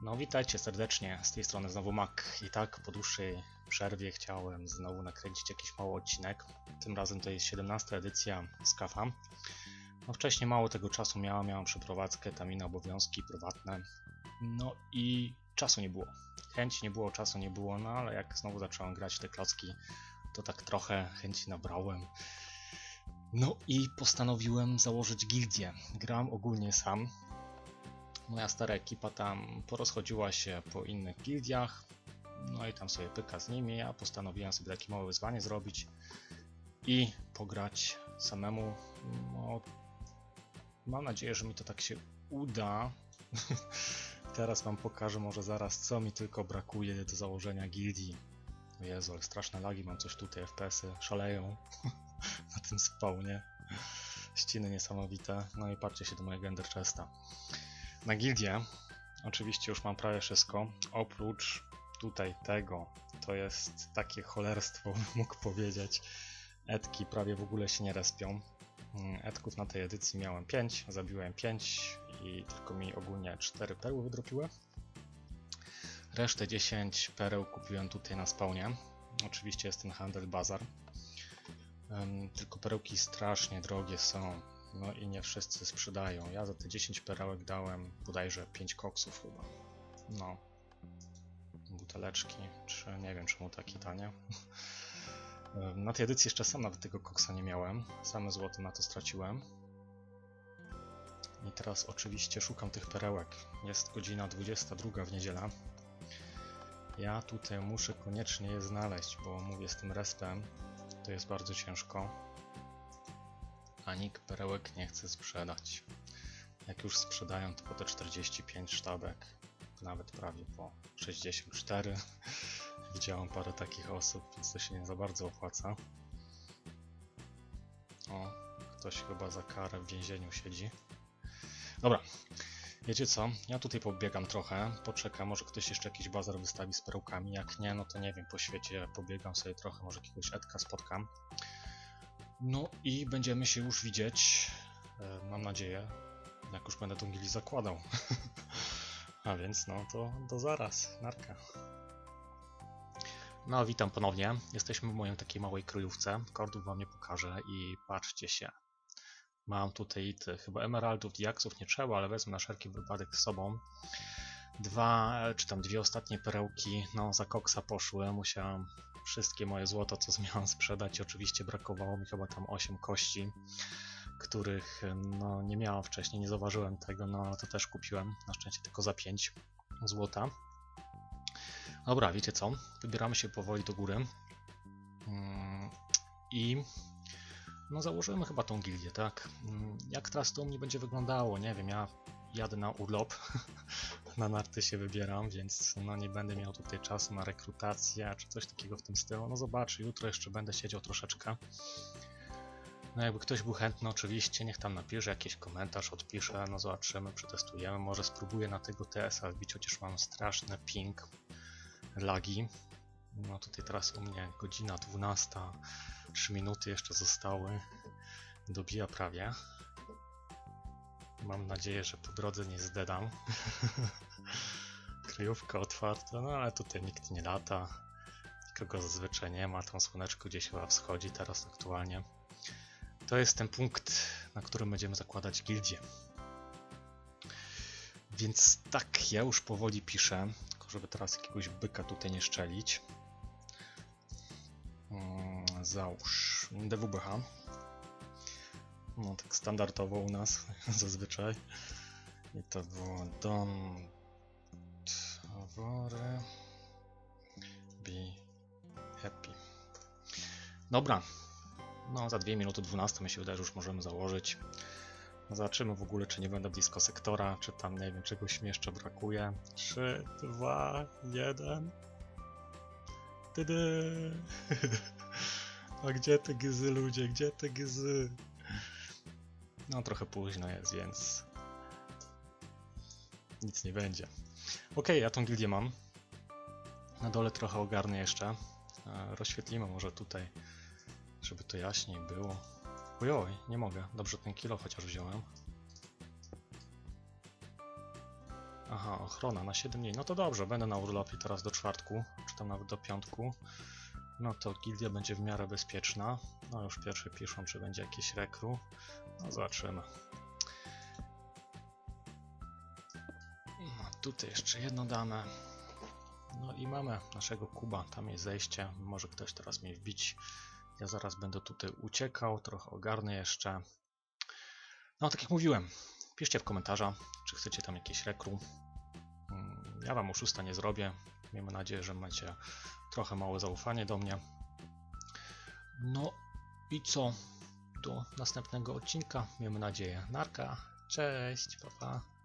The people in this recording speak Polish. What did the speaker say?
No witajcie serdecznie, z tej strony znowu Mac. I tak po dłuższej przerwie chciałem znowu nakręcić jakiś mały odcinek. Tym razem to jest 17 edycja Skafa. No wcześniej mało tego czasu miałem, miałem przeprowadzkę, tam inne obowiązki prywatne. No i czasu nie było. Chęci nie było, czasu nie było, no ale jak znowu zacząłem grać te klocki, to tak trochę chęci nabrałem. No i postanowiłem założyć gildię. Gram ogólnie sam, moja stara ekipa tam porozchodziła się po innych gildiach, no i tam sobie pyka z nimi. Ja postanowiłem sobie takie małe wyzwanie zrobić i pograć samemu. No, mam nadzieję, że mi to tak się uda. Teraz wam pokażę może zaraz, co mi tylko brakuje do założenia gildii. Jezu, ale straszne lagi, mam coś tutaj, FPS-y szaleją na tym spawnie. Ściny niesamowite. No i patrzcie się do mojego Ender Chesta. Na gildię oczywiście już mam prawie wszystko, oprócz tutaj tego, to jest takie cholerstwo, mógł powiedzieć. Edki prawie w ogóle się nie respią. Mm, Edków na tej edycji miałem 5, zabiłem 5 i tylko mi ogólnie 4 perły wydropiły. Resztę 10 pereł kupiłem tutaj na spawnie. Oczywiście jest ten handel bazar. Tylko perełki strasznie drogie są. No i nie wszyscy sprzedają. Ja za te 10 perełek dałem bodajże 5 koksów chyba. No. Buteleczki, czy nie wiem czemu takie tanie. Na tej edycji jeszcze sam nawet tego koksa nie miałem. Same złoto na to straciłem. I teraz oczywiście szukam tych perełek. Jest godzina 22 w niedzielę. Ja tutaj muszę koniecznie je znaleźć, bo mówię z tym respem, to jest bardzo ciężko a nikt perełek nie chce sprzedać. Jak już sprzedają, to po te 45 sztabek, nawet prawie po 64. Widziałem parę takich osób, więc to się nie za bardzo opłaca. O, ktoś chyba za karę w więzieniu siedzi. Dobra, wiecie co? Ja tutaj pobiegam trochę, poczekam, może ktoś jeszcze jakiś bazar wystawi z perełkami. Jak nie, no to nie wiem, po świecie pobiegam sobie trochę, może jakiegoś Edka spotkam. No i będziemy się już widzieć, e, mam nadzieję, jak już będę tą gili zakładał. A więc no to do zaraz, narka. No witam ponownie, jesteśmy w mojej takiej małej kryjówce, kordów wam nie pokażę i patrzcie się. Mam tutaj chyba emeraldów, diaksów nie trzeba, ale wezmę na wszelki wypadek z sobą. Dwa, czy tam dwie ostatnie perełki, no za koksa poszły, musiałem wszystkie moje złoto, co miałem sprzedać. Oczywiście brakowało mi chyba tam 8 kości, których no, nie miałem wcześniej, nie zauważyłem tego, no to też kupiłem, na szczęście tylko za 5 złota. Dobra, wiecie co? Wybieramy się powoli do góry. Mm, I no założymy chyba tą gildię, tak? Mm, jak teraz to u mnie będzie wyglądało? Nie wiem, ja jadę na urlop, na narty się wybieram, więc no nie będę miał tutaj czasu na rekrutację czy coś takiego w tym stylu. No zobaczę, jutro jeszcze będę siedział troszeczkę. No jakby ktoś był chętny oczywiście, niech tam napisze jakiś komentarz, odpisze, no zobaczymy, przetestujemy, może spróbuję na tego TS-a wbić, chociaż mam straszny ping, lagi. No tutaj teraz u mnie godzina 12, 3 minuty jeszcze zostały, dobija prawie. Mam nadzieję, że po drodze nie zdedam. Kryjówka otwarta, no ale tutaj nikt nie lata. Nikogo zazwyczaj nie ma, tam słoneczko gdzieś chyba wschodzi teraz aktualnie. To jest ten punkt, na którym będziemy zakładać gildię. Więc tak, ja już powoli piszę, tylko żeby teraz jakiegoś byka tutaj nie szczelić. Załóż DWBH. No tak standardowo u nas zazwyczaj. I to było don't worry, be happy. Dobra. No za 2 minuty 12 mi się wydaje, że już możemy założyć. Zobaczymy w ogóle, czy nie będę blisko sektora, czy tam, nie wiem, czegoś mi jeszcze brakuje. 3, 2, 1. Tydy! A gdzie te gyzy ludzie? Gdzie te gyzy? No trochę późno jest, więc nic nie będzie. Ok, ja tą gildię mam. Na dole trochę ogarnę jeszcze. E, rozświetlimy może tutaj, żeby to jaśniej było. Ojoj, nie mogę. Dobrze ten kilo chociaż wziąłem. Aha, ochrona na 7 dni. No to dobrze, będę na urlopie teraz do czwartku, czy tam nawet do piątku. No to gildia będzie w miarę bezpieczna. No już pierwszy piszą, czy będzie jakieś rekru. No zobaczymy. No, tutaj jeszcze jedno dane. No i mamy naszego kuba. Tam jest zejście. Może ktoś teraz mnie wbić. Ja zaraz będę tutaj uciekał, trochę ogarnę jeszcze. No, tak jak mówiłem, piszcie w komentarzach, czy chcecie tam jakieś rekru. Mm, Ja wam oszusta nie zrobię. Miejmy nadzieję, że macie trochę małe zaufanie do mnie. No i co? Do następnego odcinka. Miejmy nadzieję. Narka. Cześć, papa. Pa.